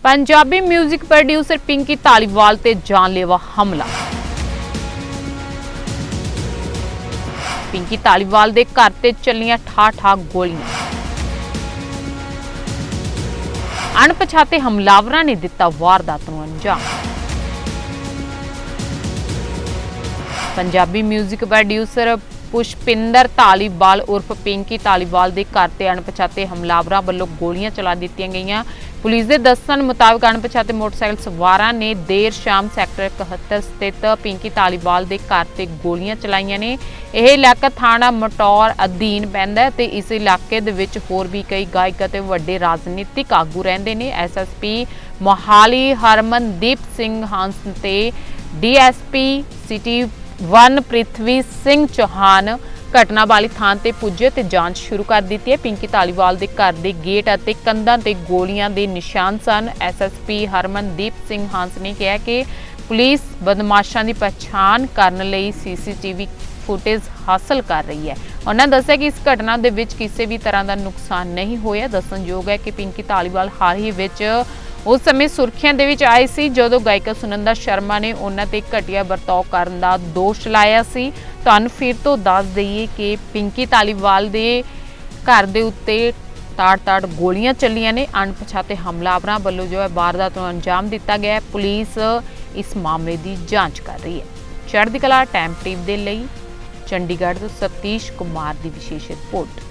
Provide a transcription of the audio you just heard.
Punjabi 뮤직 producer Pinky Dhaliwal ਤੇ ਜਾਨਲੇਵਾ ਹਮਲਾ ਪਿੰਕੀ ਧਾਲੀਵਾਲ ਦੇ ਘਰ ਤੇ ਚੱਲੀਆਂ ਠਾ-ਠਾ ਗੋਲੀਆਂ ਅਣਪਛਾਤੇ ਹਮਲਾਵਰਾਂ ਨੇ ਦਿੱਤਾ ਵਾਰਦਾਤ ਨੂੰ ਅੰਜਾਮ ਪੰਜਾਬੀ 뮤직 ਪ੍ਰੋਡਿਊਸਰ ਪੁਸ਼ਪਿੰਦਰ ਧਾਲੀਵਾਲ ਉਰਫ ਪਿੰਕੀ ਧਾਲੀਵਾਲ ਦੇ ਘਰ ਤੇ ਅਣਪਛਾਤੇ ਹਮਲਾਵਰਾਂ ਵੱਲੋਂ ਗੋਲੀਆਂ ਚਲਾ ਦਿੱਤੀਆਂ ਗਈਆਂ ਪੁਲਿਸ ਦੇ ਦੱਸਣ ਮੁਤਾਬਕ ਅਣਪਛਾਤੇ ਮੋਟਰਸਾਈਕਲ ਸਵਾਰਾਂ ਨੇ ਦੇਰ ਸ਼ਾਮ ਸੈਕਟਰ 71 ਸਥਿਤ ਪਿੰਕੀ ਧਾਲੀਵਾਲ ਦੇ ਘਰ ਤੇ ਗੋਲੀਆਂ ਚਲਾਈਆਂ ਨੇ। ਇਹ ਇਲਾਕਾ ਥਾਣਾ ਮਟੌਰ ਅਧੀਨ ਪੈਂਦਾ ਹੈ ਤੇ ਇਸ ਇਲਾਕੇ ਦੇ ਵਿੱਚ ਹੋਰ ਵੀ ਕਈ ਗਾਇਕ ਅਤੇ ਵੱਡੇ ਰਾਜਨੀਤਿਕ ਆਗੂ ਰਹਿੰਦੇ ਨੇ। ਐਸਐਸਪੀ ਮੋਹਾਲੀ ਹਰਮਨਦੀਪ ਸਿੰਘ ਹੰਸ ਤੇ ਡੀਐਸਪੀ ਸਿਟੀ 1 ਪ੍ਰਿਥਵੀ ਸਿੰਘ ਚੌਹਾਨ ਘਟਨਾ ਵਾਲੀ ਥਾਂ ਤੇ ਪੁੱਜੇ ਤੇ ਜਾਂਚ ਸ਼ੁਰੂ ਕਰ ਦਿੱਤੀ ਹੈ। ਪਿੰਕੀ ਧਾਲੀਵਾਲ ਦੇ ਘਰ ਦੇ ਗੇਟ ਅਤੇ ਕੰਧਾਂ ਤੇ ਗੋਲੀਆਂ ਦੇ ਨਿਸ਼ਾਨ ਸਨ। ਐਸਐਸਪੀ ਹਰਮਨਦੀਪ ਸਿੰਘ ਹੰਸ ਨੇ ਕਿਹਾ ਕਿ ਪੁਲਿਸ ਬਦਮਾਸ਼ਾਂ ਦੀ ਪਛਾਣ ਕਰਨ ਲਈ ਸੀਸੀਟੀਵੀ ਫੁਟੇਜ ਹਾਸਲ ਕਰ ਰਹੀ ਹੈ। ਉਹਨਾਂ ਦੱਸਿਆ ਕਿ ਇਸ ਘਟਨਾ ਦੇ ਵਿੱਚ ਕਿਸੇ ਵੀ ਤਰ੍ਹਾਂ ਦਾ ਨੁਕਸਾਨ ਨਹੀਂ ਹੋਇਆ। ਦੱਸਣਯੋਗ ਹੈ ਕਿ ਪਿੰਕੀ ਧਾਲੀਵਾਲ ਹਾਲ ਹੀ ਵਿੱਚ ਉਸ ਸਮੇਂ ਸੁਰਖੀਆਂ ਦੇ ਵਿੱਚ ਆਏ ਸੀ, ਜਦੋਂ ਗਾਇਕਾ ਸੁਨੰਦਾ ਸ਼ਰਮਾ ਨੇ ਉਹਨਾਂ ਤੇ ਘਟੀਆ ਵਰਤਾਓ ਕਰਨ ਦਾ ਦੋਸ਼ ਲਾਇਆ ਸੀ। ਤੁਹਾਨੂੰ ਫਿਰ ਤੋਂ ਦੱਸ ਦਈਏ ਕਿ ਪਿੰਕੀ ਧਾਲੀਵਾਲ ਦੇ ਘਰ ਦੇ ਉੱਤੇ ਤਾੜ-ਤਾੜ ਗੋਲੀਆਂ ਚੱਲੀਆਂ ਨੇ। ਅਣਪਛਾਤੇ ਹਮਲਾਵਰਾਂ ਵੱਲੋਂ ਜੋ ਹੈ ਵਾਰਦਾਤ ਨੂੰ ਅੰਜਾਮ ਦਿੱਤਾ ਗਿਆ ਹੈ। ਪੁਲਿਸ ਇਸ ਮਾਮਲੇ ਦੀ ਜਾਂਚ ਕਰ ਰਹੀ ਹੈ। ਚੜ੍ਹਦੀ ਕਲਾ ਟਾਈਮ ਟੀਵੀ ਦੇ ਲਈ ਚੰਡੀਗੜ੍ਹ ਤੋਂ ਸਤੀਸ਼ ਕੁਮਾਰ ਦੀ ਵਿਸ਼ੇਸ਼ ਰਿਪੋਰਟ।